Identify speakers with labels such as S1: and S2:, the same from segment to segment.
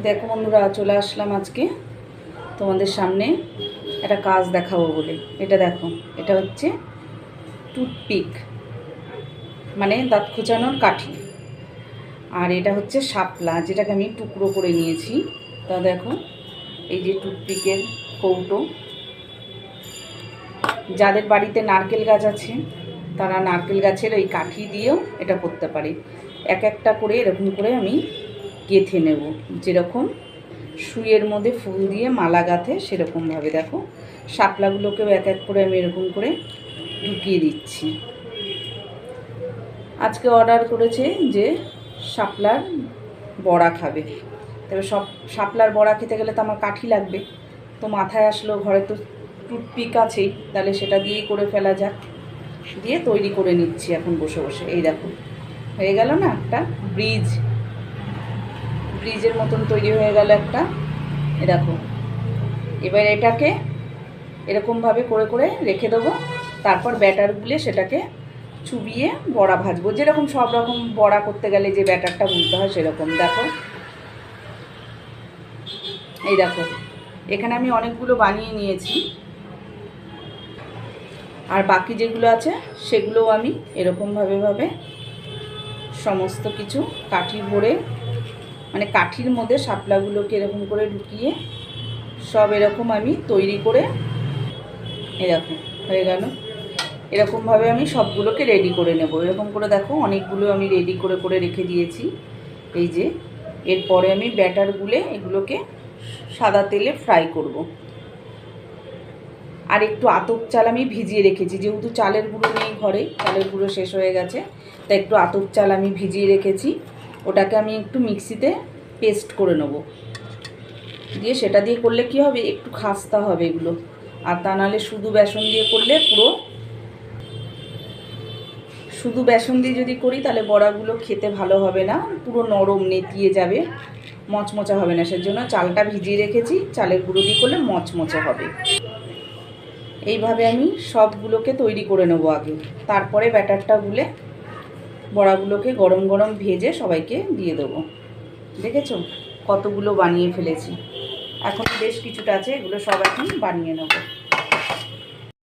S1: দেখো বন্ধুরা, চলে আসলাম আজকে তোমাদের সামনে একটা কাজ দেখাবো বলে। এটা দেখো, এটা হচ্ছে টুথপিক মানে দাঁত খোঁচানোর কাঠি। আর এটা হচ্ছে শাপলা, যেটাকে আমি টুকরো করে নিয়েছি। তা দেখো, এই যে টুথপিকের কৌটো। যাদের বাড়িতে নারকেল গাছ আছে, তারা নারকেল গাছের ওই কাঠি দিয়েও এটা করতে পারে। এক একটা করে এরকম করে আমি গেঁথে নেব। যেরকম সুইয়ের মধ্যে ফুল দিয়ে মালা গাঁথে সেরকমভাবে, দেখো। শাপলাগুলোকেও এক এক করে আমি এরকম করে ঢুকিয়ে দিচ্ছি। আজকে অর্ডার করেছে যে শাপলার বড়া খাবে। তবে সব শাপলার বড়া খেতে গেলে তো আমার কাঠি লাগবে। তো মাথায় আসলো, ঘরে তো টুথপিক আছেই, তাহলে সেটা দিয়েই করে ফেলা যাক। দিয়ে তৈরি করে নিচ্ছি এখন বসে বসে। এই দেখো, হয়ে গেল না একটা ব্রিজ। ব্রিজের মতন তৈরি হয়ে গেল একটা। এ দেখো। এবার এটাকে এরকমভাবে করে করে রেখে দেবো। তারপর ব্যাটার গুলে সেটাকে চুবিয়ে বড়া ভাজবো। যেরকম সব রকম বড়া করতে গেলে যে ব্যাটারটা বুনতে হয় সেরকম। দেখো। এই দেখো। এখানে আমি অনেকগুলো বানিয়ে নিয়েছি। আর বাকি যেগুলো আছে সেগুলোও আমি এরকমভাবে ভাবে সমস্ত কিছু কাঠি ভরে মানে কাঠির মধ্যে শাপলাগুলোকে এরকম করে ঢুকিয়ে সব এরকম আমি তৈরি করে এরকম হয়ে গেল। এরকমভাবে আমি সবগুলোকে রেডি করে নেব। এরকম করে দেখো, অনেকগুলো আমি রেডি করে করে রেখে দিয়েছি। এই যে, এরপরে আমি ব্যাটার গুলে এগুলোকে সাদা তেলে ফ্রাই করব। আর একটু আতপ চাল আমি ভিজিয়ে রেখেছি। যেহেতু চালের গুঁড়ো নেই ঘরে, চালের গুঁড়ো শেষ হয়ে গেছে, তাই একটু আতপ চাল আমি ভিজিয়ে রেখেছি। ওটাকে আমি একটু মিক্সিতে পেস্ট করে নেব। দিয়ে সেটা দিয়ে করলে কি হবে? একটু খাস্তা হবে এগুলো। আর তা নাহলে শুধু বেসন দিয়ে করলে পুরো শুধু বেসন দিয়ে যদি করি তাহলে বড়াগুলো খেতে ভালো হবে না, পুরো নরম নেতিয়ে যাবে, মচমচা হবে না। সেজন্য চালটা ভিজিয়ে রেখেছি, চালের গুঁড়ো দিয়ে করলে মচমচে হবে। এইভাবে আমি সবগুলোকে তৈরি করে নেব আগে। তারপরে ব্যাটারটা গুলে বড়াগুলোকে গরম গরম ভেজে সবাইকে দিয়ে দেবো। দেখেছ? কতগুলো বানিয়ে ফেলেছি। এখন বেশ কিছুটা আছে, এগুলো সব এখন বানিয়ে নেব।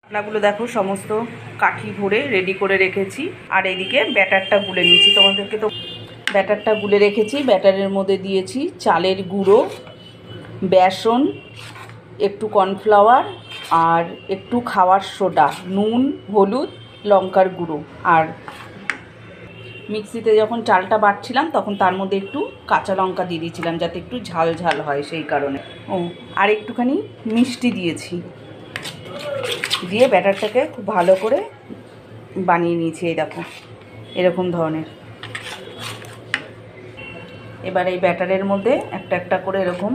S1: পাতলাগুলো দেখো, সমস্ত কাঠি ভরে রেডি করে রেখেছি। আর এদিকে ব্যাটারটা গুলে নিয়েছি। তোমাদেরকে তো ব্যাটারটা গুলে রেখেছি। ব্যাটারের মধ্যে দিয়েছি চালের গুঁড়ো, বেসন, একটু কর্নফ্লাওয়ার আর একটু খাওয়ার সোডা, নুন, হলুদ, লঙ্কার গুঁড়ো। আর মিক্সিতে যখন চালটা বাটছিলাম, তখন তার মধ্যে একটু কাঁচা লঙ্কা দিয়ে দিয়েছিলাম যাতে একটু ঝাল ঝাল হয় সেই কারণে। ও, আর একটুখানি মিষ্টি দিয়েছি। দিয়ে ব্যাটারটাকে খুব ভালো করে বানিয়ে নিয়েছি, এই দেখো, এরকম ধরনের। এবার এই ব্যাটারের মধ্যে একটা একটা করে এরকম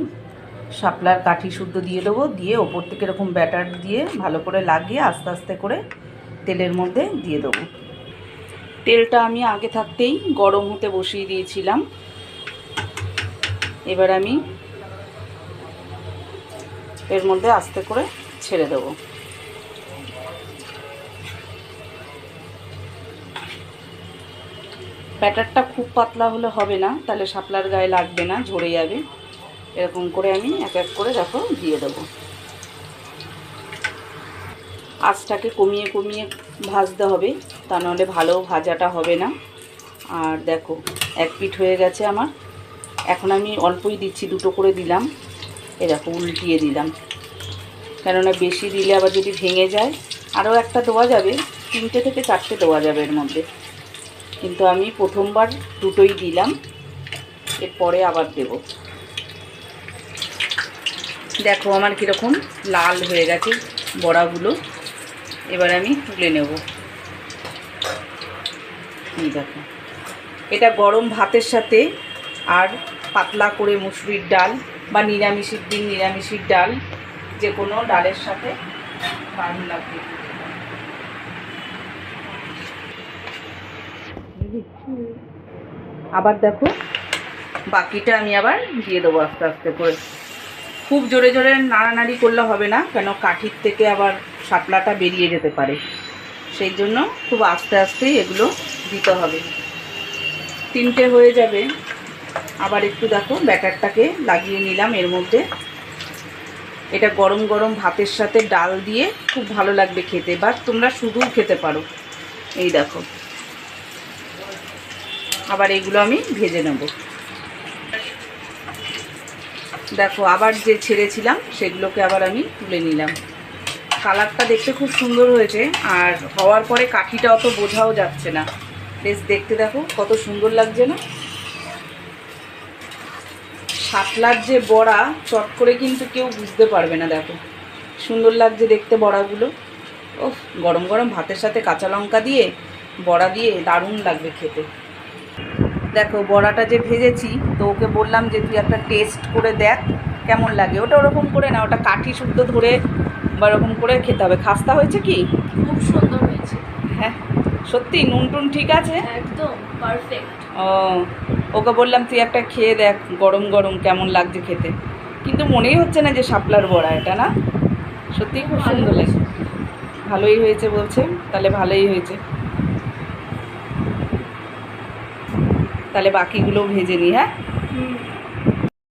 S1: শাপলার কাঠি শুদ্ধ দিয়ে দেবো, দিয়ে ওপর থেকে এরকম ব্যাটার দিয়ে ভালো করে লাগিয়ে আস্তে আস্তে করে তেলের মধ্যে দিয়ে দেবো। তেলটা আমি আগে থাকতেই গরম হতে বসিয়ে দিয়েছিলাম। এবার আমি এর মধ্যে আস্তে করে ছেড়ে দেবো। ব্যাটারটা খুব পাতলা হলে হবে না, তাহলে শাপলার গায়ে লাগবে না, ঝরে যাবে। এরকম করে আমি এক এক করে দেখো দিয়ে দেবো। আঁচটাকে কমিয়ে কমিয়ে ভাজতে হবে, তা নাহলে ভালো ভাজাটা হবে না। আর দেখো, এক পিঠ হয়ে গেছে আমার। এখন আমি অল্পই দিচ্ছি, দুটো করে দিলাম। এ দেখো, উল্টিয়ে দিলাম। কেননা বেশি দিলে আবার যদি ভেঙে যায়, আরও একটা দেওয়া যাবে, তিনটে থেকে চারটে দেওয়া যাবে এর মধ্যে। কিন্তু আমি প্রথমবার দুটোই দিলাম, এরপরে আবার দেব। দেখো আমার কীরকম লাল হয়ে গেছে বড়াগুলো। এবার আমি তুলে নেব। এই দেখো। এটা গরম ভাতের সাথে আর পাতলা করে মুসুরির ডাল বা নিরামিষের দিন নিরামিষের ডাল, যে কোনো ডালের সাথে দারুণ লাগবে আবার দেখো, বাকিটা আমি আবার দিয়ে দেবো আস্তে আস্তে করে। খুব জোরে জোরে নাড়ানাড়ি করলে হবে না, কেন কাঠির থেকে আবার শাপলাটা বেরিয়ে যেতে পারে। সেই জন্য খুব আস্তে আস্তেই এগুলো দিতে হবে। তিনটে হয়ে যাবে। আবার একটু দেখো, ব্যাটারটাকে লাগিয়ে নিলাম এর মধ্যে। এটা গরম গরম ভাতের সাথে ডাল দিয়ে খুব ভালো লাগবে খেতে, বা তোমরা শুধুও খেতে পারো। এই দেখো। আবার এগুলো আমি ভেজে নেব। দেখো, আবার যে ছেড়েছিলাম, সেগুলোকে আবার আমি তুলে নিলাম। কালারটা দেখতে খুব সুন্দর হয়েছে, আর হওয়ার পরে কাঠিটা অত বোঝাও যাচ্ছে না। বেশ দেখতে দেখো, কত সুন্দর লাগছে না? শাপলার যে বড়া, চট করে কিন্তু কেউ বুঝতে পারবে না, দেখো। সুন্দর লাগছে দেখতে বড়াগুলো। ও গরম গরম ভাতের সাথে কাঁচা লঙ্কা দিয়ে, বড়া দিয়ে দারুণ লাগবে খেতে। দেখো, বড়াটা যে ভেজেছি, তো ওকে বললাম যে তুই একটা টেস্ট করে দেখ, কেমন লাগে। ওটা ওরকম করে না, ওটা কাঠি শুদ্ধ ধরে বা ওরকম করে খেতে হবে। খাস্তা হয়েছে কি?
S2: খুব সুন্দর হয়েছে।
S1: হ্যাঁ সত্যি নুন টুন ঠিক আছে?
S2: একদম পারফেক্ট
S1: ও ওকে বললাম তুই একটা খেয়ে দেখ গরম গরম কেমন লাগছে খেতে। কিন্তু মনেই হচ্ছে না যে শাপলার বড়া এটা না? সত্যিই খুব সুন্দর লাগে ভালোই হয়েছে বলছে তাহলে ভালোই হয়েছে। তাহলে বাকিগুলোও ভেজে নিই হ্যাঁ?